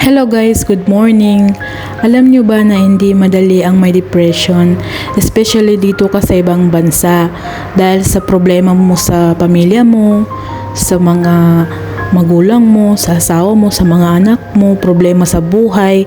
Hello guys, good morning. Alam nyo ba na hindi madali ang may depression, especially dito ka sa ibang bansa dahil sa problema mo sa pamilya mo, sa mga magulang mo, sa asawa mo, sa mga anak mo, problema sa buhay,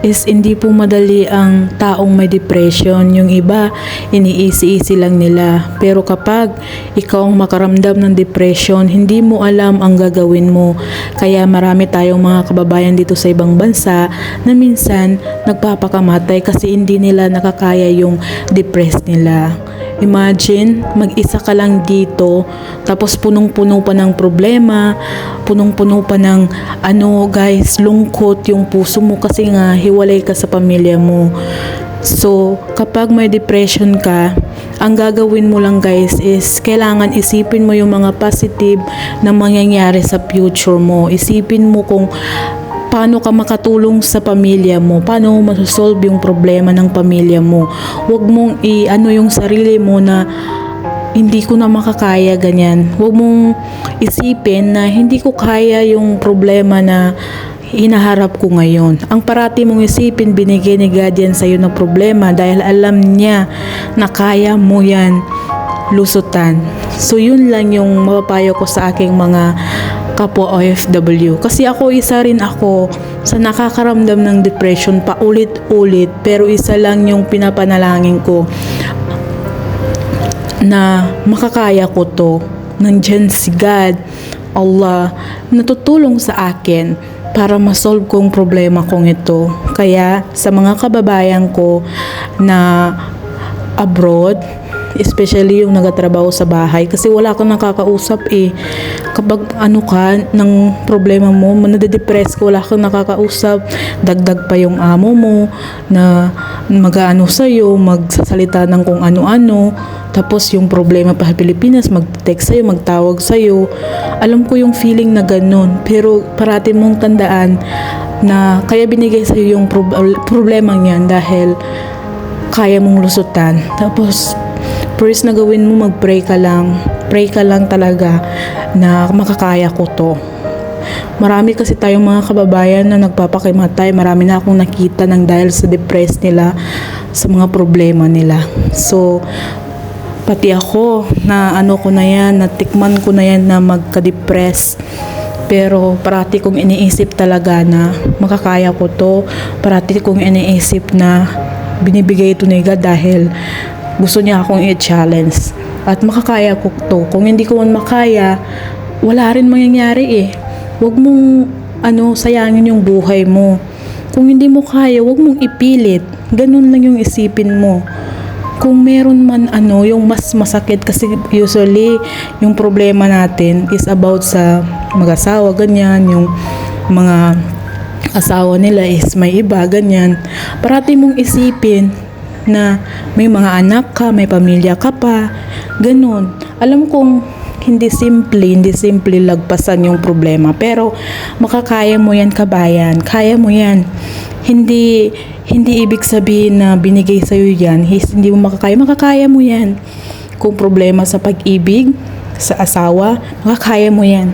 is hindi po madali ang taong may depression. Yung iba, iniisi-isi lang nila. Pero kapag ikaw ang makaramdam ng depression, hindi mo alam ang gagawin mo. Kaya marami tayong mga kababayan dito sa ibang bansa na minsan nagpapakamatay kasi hindi nila nakakaya yung depressed nila. Imagine, mag-isa ka lang dito, tapos punong-puno pa ng problema, punong-puno pa ng ano guys, lungkot yung puso mo kasi nga hiwalay ka sa pamilya mo. So, kapag may depression ka, ang gagawin mo lang guys is kailangan isipin mo yung mga positive na mangyayari sa future mo. Isipin mo kung paano ka makatulong sa pamilya mo, paano mo masosolve yung problema ng pamilya mo. Huwag mong i-ano yung sarili mo na hindi ko na makakaya ganyan. Huwag mong isipin na hindi ko kaya yung problema na hinaharap ko ngayon. Ang parati mong isipin, binigay ni God yan sa'yo na problema dahil alam niya na kaya mo yan lusutan. So yun lang yung mapapayo ko sa aking mga kapwa OFW. Kasi ako isa rin ako sa nakakaramdam ng depression pa ulit-ulit pero isa lang yung pinapanalangin ko na makakaya ko to. Nandyan si God, Allah, natutulong sa akin para masolve kong problema kong ito. Kaya sa mga kababayan ko na abroad, especially yung nagatrabaho sa bahay. Kasi wala kang nakakausap eh. Kapag ano ka ng problema mo nade-depress ka wala kang nakakausap. Dagdag pa yung amo mo na mag-ano sa'yo magsasalita ng kung ano-ano. Tapos yung problema pa sa Pilipinas mag-text sa'yo magtawag sa'yo. Alam ko yung feeling na ganun. Pero parati mong tandaan na kaya binigay sa'yo yung prob- problema niyan dahil kaya mong lusutan. Tapos first na gawin mo, mag-pray ka lang. Pray ka lang talaga na makakaya ko to. Marami kasi tayong mga kababayan na nagpapakimatay. Marami na akong nakita ng dahil sa depressed nila, sa mga problema nila. So, pati ako na ano ko na yan, natikman ko na yan na magka-depress. Pero parati kong iniisip talaga na makakaya ko to. Parati kong iniisip na binibigay ito ni God dahil gusto niya akong i-challenge at makakaya ko to. Kung hindi ko man makaya, wala rin mangyayari eh. Huwag mong ano, sayangin yung buhay mo. Kung hindi mo kaya, huwag mong ipilit. Ganun lang yung isipin mo. Kung meron man ano, yung mas masakit kasi usually yung problema natin is about sa mag-asawa, ganyan, yung mga asawa nila is may iba, ganyan. Parati mong isipin na may mga anak ka, may pamilya ka pa, ganun. Alam kong hindi simple, hindi simple lagpasan yung problema. Pero makakaya mo yan kabayan, kaya mo yan. Hindi hindi ibig sabihin na binigay sa iyo yan, hindi mo makakaya, makakaya mo yan. Kung problema sa pag-ibig, sa asawa, makakaya mo yan.